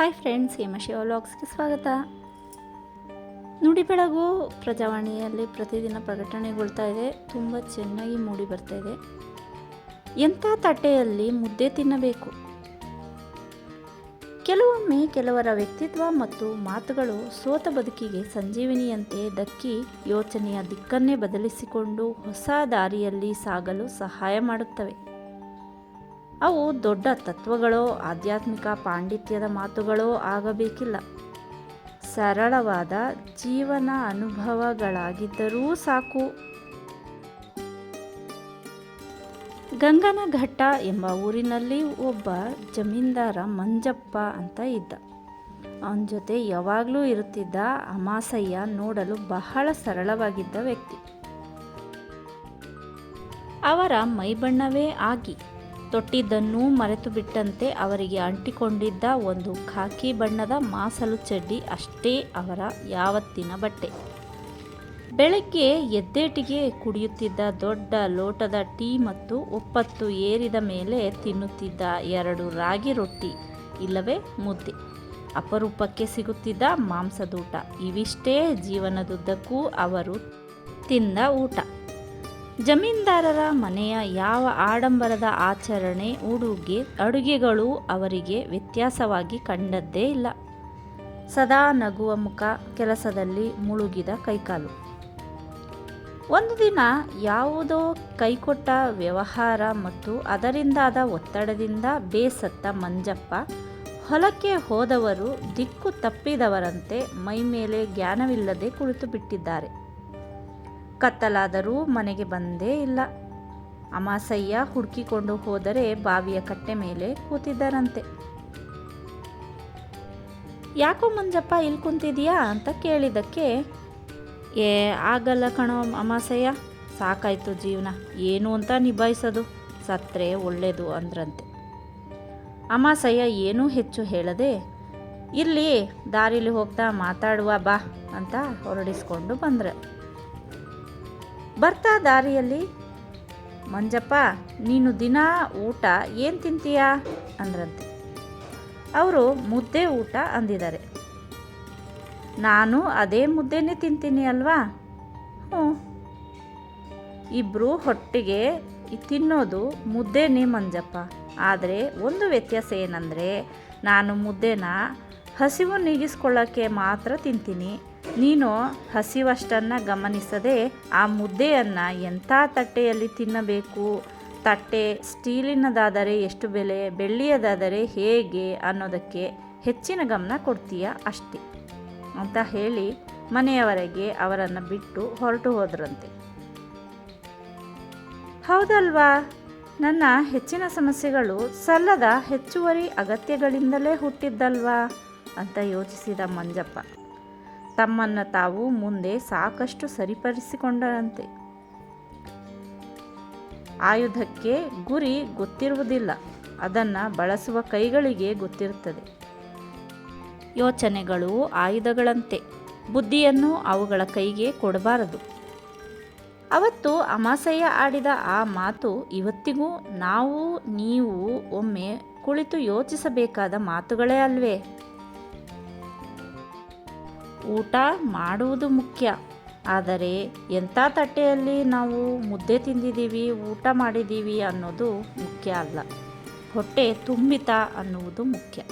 Hi friends ಹೇಮಶಿವ ವ್ಲಾಗ್ಸ್ಗೆ ಸ್ವಾಗತ. ನುಡಿ ಬೆಳಗು ಪ್ರಜಾವಾಣಿಯಲ್ಲಿ ಪ್ರತಿದಿನ ಪ್ರಕಟಣೆಗೊಳ್ತಾ ಇದೆ. ತುಂಬ ಚೆನ್ನಾಗಿ ಮೂಡಿ ಬರ್ತಾ ಇದೆ. ಎಂಥ ತಟ್ಟೆಯಲ್ಲಿ ಮುದ್ದೆ ತಿನ್ನಬೇಕು? ಕೆಲವೊಮ್ಮೆ ಕೆಲವರ ವ್ಯಕ್ತಿತ್ವ ಮತ್ತು ಮಾತುಗಳು ಸೋತ ಬದುಕಿಗೆ ಸಂಜೀವಿನಿಯಂತೆ ದಕ್ಕಿ ಯೋಚನೆಯ ದಿಕ್ಕನ್ನೇ ಬದಲಿಸಿಕೊಂಡು ಹೊಸ ದಾರಿಯಲ್ಲಿ ಸಾಗಲು ಸಹಾಯ ಮಾಡುತ್ತವೆ. ಅವು ದೊಡ್ಡ ತತ್ವಗಳೋ, ಆಧ್ಯಾತ್ಮಿಕ ಪಾಂಡಿತ್ಯದ ಮಾತುಗಳೋ ಆಗಬೇಕಿಲ್ಲ. ಸರಳವಾದ ಜೀವನ ಅನುಭವಗಳಾಗಿದ್ದರೂ ಸಾಕು. ಗಂಗನಘಟ್ಟ ಎಂಬ ಊರಿನಲ್ಲಿ ಒಬ್ಬ ಜಮೀನ್ದಾರ ಮಂಜಪ್ಪ ಅಂತ ಇದ್ದ. ಅವನ ಜೊತೆ ಯಾವಾಗಲೂ ಇರುತ್ತಿದ್ದ ಅಮಾಸಯ್ಯ ನೋಡಲು ಬಹಳ ಸರಳವಾಗಿದ್ದ ವ್ಯಕ್ತಿ. ಅವರ ಮೈಬಣ್ಣವೇ ಆಗಿ ತೊಟ್ಟಿದ್ದನ್ನೂ ಮರೆತು ಬಿಟ್ಟಂತೆ ಅವರಿಗೆ ಅಂಟಿಕೊಂಡಿದ್ದ ಒಂದು ಖಾಕಿ ಬಣ್ಣದ ಮಾಸಲು ಚಡ್ಡಿ ಅಷ್ಟೇ ಅವರ ಯಾವತ್ತಿನ ಬಟ್ಟೆ. ಬೆಳಗ್ಗೆ ಎದ್ದೇಟಿಗೆ ಕುಡಿಯುತ್ತಿದ್ದ ದೊಡ್ಡ ಲೋಟದ ಟೀ ಮತ್ತು ಒಪ್ಪತ್ತು ಏರಿದ ಮೇಲೆ ತಿನ್ನುತ್ತಿದ್ದ ಎರಡು ರಾಗಿ ರೊಟ್ಟಿ, ಇಲ್ಲವೇ ಮುದ್ದೆ. ಅಪರೂಪಕ್ಕೆ ಸಿಗುತ್ತಿದ್ದ ಮಾಂಸದೂಟ. ಇವಿಷ್ಟೇ ಜೀವನದುದ್ದಕ್ಕೂ ಅವರು ತಿಂದ ಊಟ. ಜಮೀನ್ದಾರರ ಮನೆಯ ಯಾವ ಆಡಂಬರದ ಆಚರಣೆ, ಉಡುಗೆ, ಅಡುಗೆಗಳು ಅವರಿಗೆ ವ್ಯತ್ಯಾಸವಾಗಿ ಕಂಡದ್ದೇ ಇಲ್ಲ. ಸದಾ ನಗುವ ಮುಖ ಕೆಲಸದಲ್ಲಿ ಮುಳುಗಿದ ಕೈಕಾಲು. ಒಂದು ದಿನ ಯಾವುದೋ ಕೈಕೊಟ್ಟ ವ್ಯವಹಾರ ಮತ್ತು ಅದರಿಂದಾದ ಒತ್ತಡದಿಂದ ಬೇಸತ್ತ ಮಂಜಪ್ಪ, ಹೊಲಕ್ಕೆ ಹೋದವರು ದಿಕ್ಕು ತಪ್ಪಿದವರಂತೆ ಮೈಮೇಲೆ ಜ್ಞಾನವಿಲ್ಲದೆ ಕುಳಿತು ಬಿಟ್ಟಿದ್ದಾರೆ ಕತ್ತಲಾದರೂ ಮನೆಗೆ ಬಂದೇ ಇಲ್ಲ. ಅಮಾಸಯ್ಯ ಹುಡುಕಿಕೊಂಡು ಹೋದರೆ ಬಾವಿಯ ಕಟ್ಟೆ ಮೇಲೆ ಕೂತಿದ್ದರಂತೆ. ಯಾಕೋ ಮಂಜಪ್ಪ ಇಲ್ಲಿ ಕುಂತಿದೀಯಾ? ಅಂತ ಕೇಳಿದ್ದಕ್ಕೆ, ಏ, ಆಗಲ್ಲ ಕಣೋ ಅಮಾಸಯ್ಯ, ಸಾಕಾಯ್ತು ಜೀವನ. ಏನು ಅಂತ ನಿಭಾಯಿಸೋದು? ಸತ್ರೆ ಒಳ್ಳೇದು ಅಂದ್ರಂತೆ. ಅಮಾಸಯ್ಯ ಏನೂ ಹೆಚ್ಚು ಹೇಳದೆ, ಇಲ್ಲಿ ದಾರಿಲಿ ಹೋಗ್ತಾ ಮಾತಾಡುವ ಬಾ ಅಂತ ಹೊರಡಿಸ್ಕೊಂಡು ಬಂದ್ರೆ. ಬರ್ತಾ ದಾರಿಯಲ್ಲಿ, ಮಂಜಪ್ಪ, ನೀನು ದಿನ ಊಟ ಏನು ತಿಂತೀಯಾ? ಅಂದ್ರಂತೆ. ಅವರು ಮುದ್ದೆ ಊಟ ಅಂದಿದ್ದಾರೆ. ನಾನು ಅದೇ ಮುದ್ದೆನೇ ತಿಂತೀನಿ ಅಲ್ವಾ? ಹ್ಞೂ. ಇಬ್ಬರು ಹೊಟ್ಟೆಗೆ ತಿನ್ನೋದು ಮುದ್ದೆನೇ ಮಂಜಪ್ಪ. ಆದರೆ ಒಂದು ವ್ಯತ್ಯಾಸ ಏನಂದರೆ, ನಾನು ಮುದ್ದೆನ ಹಸಿವು ನೀಗಿಸ್ಕೊಳ್ಳೋಕ್ಕೆ ಮಾತ್ರ ತಿಂತೀನಿ. ನೀನು ಹಸಿವಷ್ಟನ್ನು ಗಮನಿಸದೆ ಆ ಮುದ್ದೆಯನ್ನು ಎಂಥ ತಟ್ಟೆಯಲ್ಲಿ ತಿನ್ನಬೇಕು? ತಟ್ಟೆ ಸ್ಟೀಲಿನದಾದರೆ ಎಷ್ಟು ಬೆಲೆ, ಬೆಳ್ಳಿಯದಾದರೆ ಹೇಗೆ ಅನ್ನೋದಕ್ಕೆ ಹೆಚ್ಚಿನ ಗಮನ ಕೊಡ್ತೀಯ ಅಷ್ಟೇ ಅಂತ ಹೇಳಿ ಮನೆಯವರೆಗೆ ಅವರನ್ನು ಬಿಟ್ಟು ಹೊರಟು ಹೋದ್ರಂತೆ. ಹೌದಲ್ವಾ? ನನ್ನ ಹೆಚ್ಚಿನ ಸಮಸ್ಯೆಗಳು ಸಲ್ಲದ ಹೆಚ್ಚುವರಿ ಅಗತ್ಯಗಳಿಂದಲೇ ಹುಟ್ಟಿದ್ದಲ್ವಾ? ಅಂತ ಯೋಚಿಸಿದ ಮಂಜಪ್ಪ. ತಮ್ಮನ್ನು ತಾವು ಮುಂದೆ ಸಾಕಷ್ಟು ಸರಿಪಡಿಸಿಕೊಂಡರಂತೆ. ಆಯುಧಕ್ಕೆ ಗುರಿ ಗೊತ್ತಿರುವುದಿಲ್ಲ, ಅದನ್ನು ಬಳಸುವ ಕೈಗಳಿಗೆ ಗೊತ್ತಿರುತ್ತದೆ. ಯೋಚನೆಗಳು ಆಯುಧಗಳಂತೆ, ಬುದ್ಧಿಯನ್ನು ಅವುಗಳ ಕೈಗೆ ಕೊಡಬಾರದು. ಅವತ್ತು ಅಮಾಸಯ್ಯ ಆಡಿದ ಆ ಮಾತು ಇವತ್ತಿಗೂ ನಾವು, ನೀವು ಒಮ್ಮೆ ಕುಳಿತು ಯೋಚಿಸಬೇಕಾದ ಮಾತುಗಳೇ ಅಲ್ವೇ. ಊಟ ಮಾಡುವುದು ಮುಖ್ಯ. ಆದರೆ ಎಂಥ ತಟ್ಟೆಯಲ್ಲಿ ನಾವು ಮುದ್ದೆ ತಿಂದಿದ್ದೀವಿ, ಊಟ ಮಾಡಿದ್ದೀವಿ ಅನ್ನೋದು ಮುಖ್ಯ ಅಲ್ಲ. ಹೊಟ್ಟೆ ತುಂಬಿತಾ ಅನ್ನುವುದು ಮುಖ್ಯ.